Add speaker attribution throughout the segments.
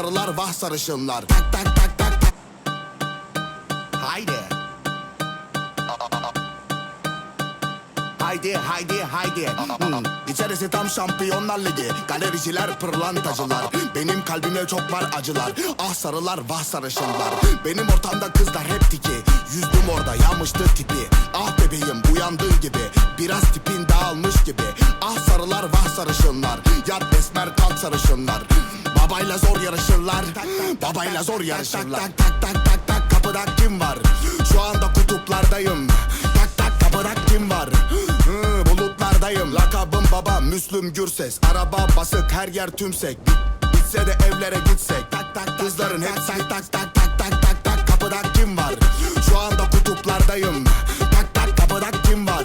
Speaker 1: sarılar vah sarışınlar. Tak tak tak tak tak. Haydi. Haydi haydi haydi. Hmm. İçerisi tam şampiyonlar ligi. Galericiler pırlantacılar. Benim kalbimde çok var acılar. Ah sarılar vah sarışınlar. Benim ortamda kızlar hep tiki. Yüzdüm orada yanmıştı tipi. Ah bebeğim uyandığın gibi. Biraz tipin dağılmış gibi. Ah sarılar vah sarışınlar. Yat besmer kalk sarışınlar Babayla zor yarışırlar Babayla zor yarışırlar Tak tak tak tak tak kapıda kim var Şu anda kutuplardayım Tak tak kapıda kim var Hı, Bulutlardayım Lakabım baba Müslüm Gürses Araba basık her yer tümsek Bitse de evlere gitsek tak tak Kızların hepsi tak tak tak tak tak tak tak Kapıda kim var Şu anda kutuplardayım Tak tak kapıda kim var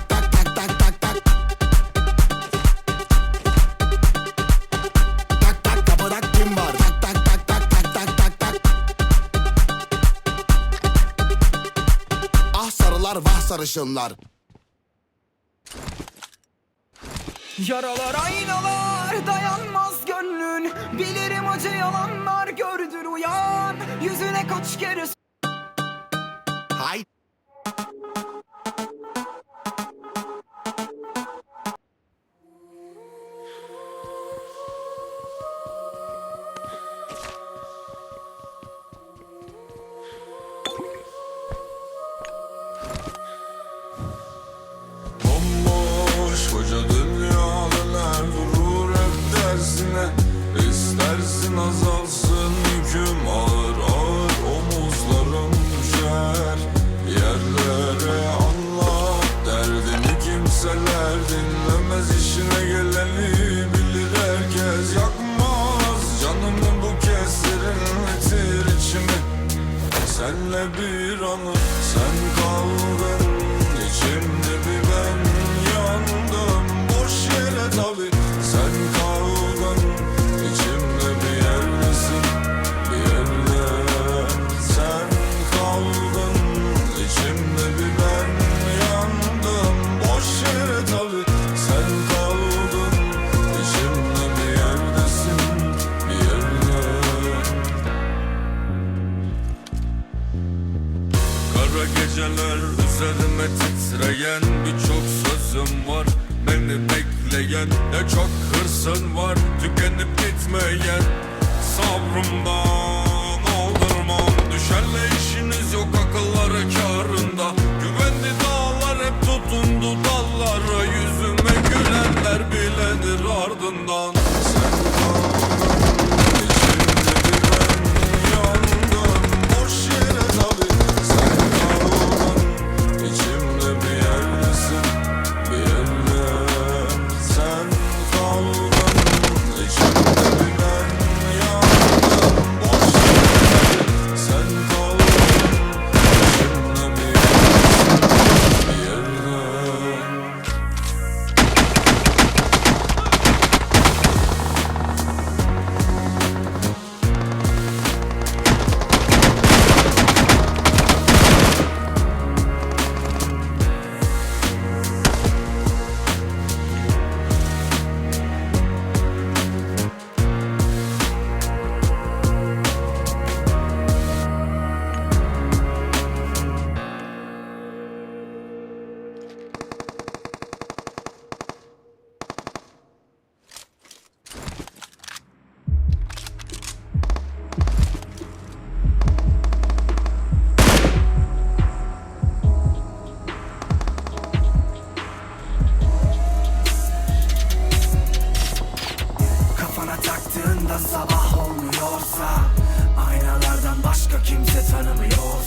Speaker 1: sarışınlar
Speaker 2: Yaralar aynalar dayanmaz gönlün. Bilirim acı yalanlar gördür uyan. Yüzüne kaç kere
Speaker 3: dersine İstersin azalsın yüküm ağır ağır omuzlarım düşer Yerlere anlat derdini kimseler dinlemez. İşine geleni bilir herkes. Yakmaz canımı bu kez serinletir içimi. Senle bir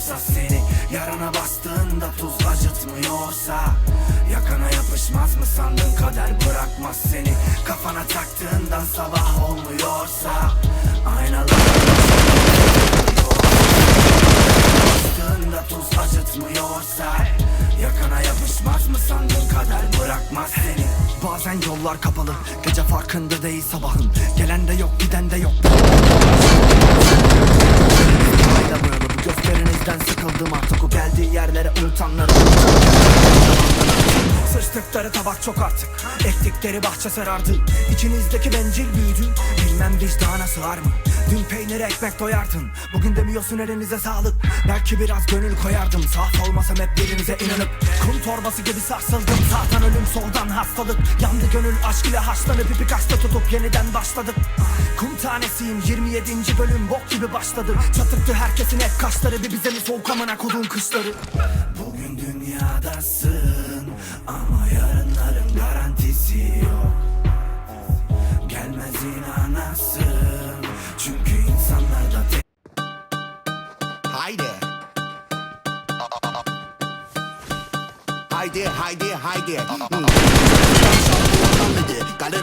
Speaker 3: Yoksa seni yarana bastığında tuz acıtmıyorsa Yakana yapışmaz mı sandın kader bırakmaz seni?
Speaker 2: Kafana taktığından sabah olmuyorsa Aynalar Bastığında tuz acıtmıyorsa Yakana yapışmaz mı sandın kader bırakmaz seni? Bazen yollar kapalı Gece farkında değil sabahın. Gelen de yok giden de yok. Ayda böyle gösterinizden sıkıldım artık. O geldiği yerlere unutanları Sıçtıkları tabak çok artık. Ektikleri bahçe sarardı. İçinizdeki bencil büyüdü. Bilmem vicdana sığar mı? Dün peynir ekmek doyardın. Bugün demiyorsun elinize sağlık. Belki biraz gönül koyardım. Saf olmasam hep birinize inanıp. Kum torbası gibi sarsıldım. Zaten ölüm soldan hastalık. Yandı gönül aşk ile haşlanıp ipi kaçta tutup yeniden başladık. Kum tanesiyim. 27. bölüm bok gibi başladı. Çatıktı herkesin hep kaşları Bir bize mi soğuk amına kodum kışları? Bugün dünyadasın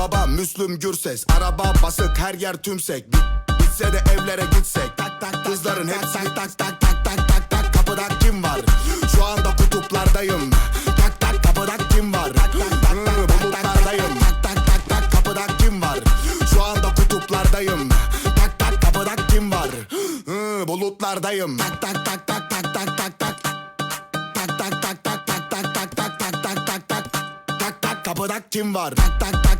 Speaker 1: baba Müslüm Gürses Araba basık her yer tümsek Bit, Bitse de evlere gitsek tak tak Kızların hep tak tak tak tak tak tak tak Kapıda kim var Şu anda kutuplardayım Tak tak kapıda kim var Hı, Bulutlardayım Tak tak tak tak kapıda kim var Şu anda kutuplardayım Tak tak kapıda kim var Bulutlardayım Tak tak tak tak tak tak tak tak Tak tak tak tak tak tak tak tak tak tak tak tak Tak tak kapıda kim var Tak tak tak tak tak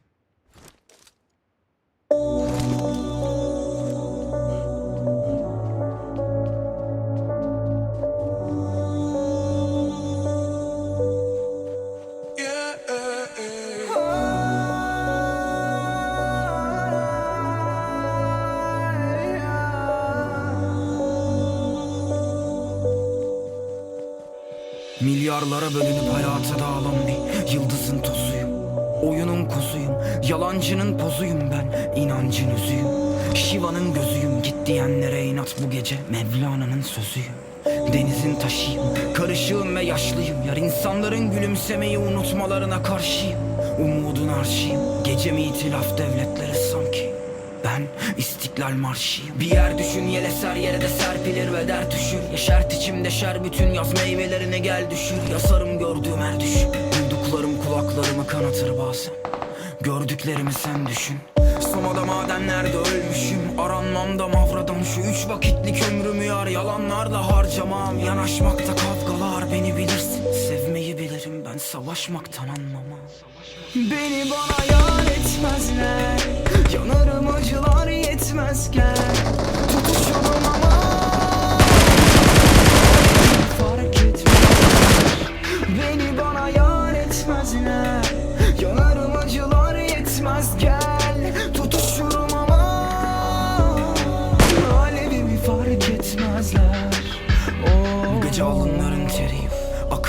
Speaker 2: Milyarlara bölünüp hayata dağılan bir yıldızın tozuyum. Oyunun kozuyum, yalancının pozuyum ben inancın üzüyüm Şiva'nın gözüyüm, git diyenlere inat bu gece Mevlana'nın sözüyüm. Denizin taşıyım, karışığım ve yaşlıyım. Yar insanların gülümsemeyi unutmalarına karşıyım. Umudun arşıyım, gecemi itilaf devletleri sanki ben İstiklal Marşıyım Bir yer düşün yel eser yere de serpilir ve der düşür. Yeşert içimde şer bütün yaz meyvelerine gel düşür. Yasarım gördüğüm her düşün Duyduklarım kulaklarımı kanatır bazen Gördüklerimi sen düşün. Soma'da madenlerde ölmüşüm. Aranmamda mavradım şu üç vakitlik ömrümü yar. Yalanlarla harcamam Yanaşmakta kavgalar. Beni bilirsin Sevmeyi bilirim. Ben savaşmaktan anlamam. Beni bana yar etmezler. Yanarım acılar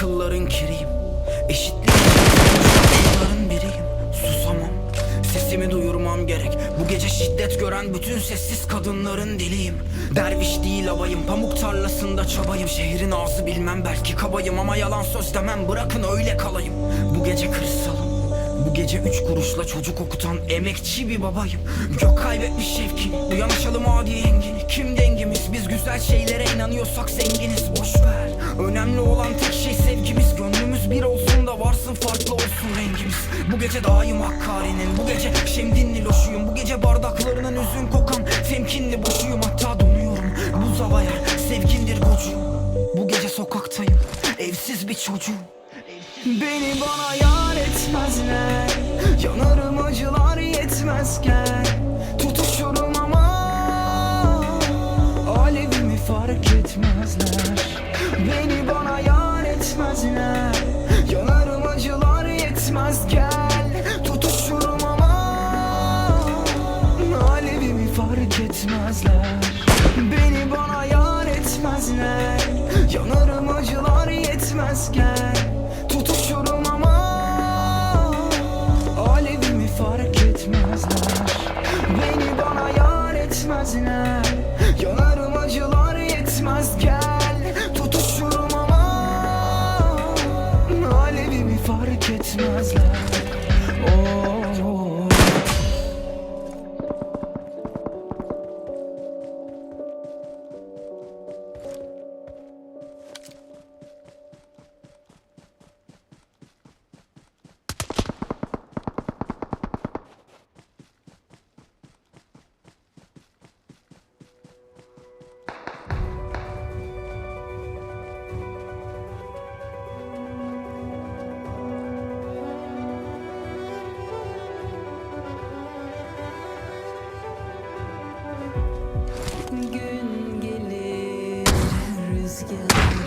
Speaker 2: Akılların kiriyim. Eşitlik biriyim. Susamam. Sesimi duyurmam gerek. Bu gece şiddet gören bütün sessiz kadınların diliyim Derviş değil abayım. Pamuk tarlasında çabayım. Şehrin ağzı bilmem belki kabayım. Ama yalan söz demem. Bırakın öyle kalayım. Bu gece kırsalım bu gece üç kuruşla çocuk okutan emekçi bir babayım. Gök kaybetmiş şevkini Uyanışalım adi yengini Kim dengimiz? Biz güzel şeylere inanıyorsak zenginiz. Boş ver. Önemli olan tek şey sevgimiz. Gönlümüz bir olsun da varsın farklı olsun rengimiz. Bu gece daim Hakkari'nin Bu gece Şemdinli loşuyum Bu gece bardaklarının üzüm kokan Temkinli boşuyum. Hatta donuyorum. Buz hava yer sevgindir gocuğum Bu gece sokaktayım. Evsiz bir çocuğum. Beni bana yar etmezler Yanarım acılar yetmezken. Tutuşurum ama Alevimi fark etmezler. Beni bana yar etmezler. Yanarım acılar yetmezken. Tutuşurum ama Alevimi fark etmezler. Beni bana yar etmezler. Yanarım acılar yetmezken. Yar etmezler
Speaker 4: skill.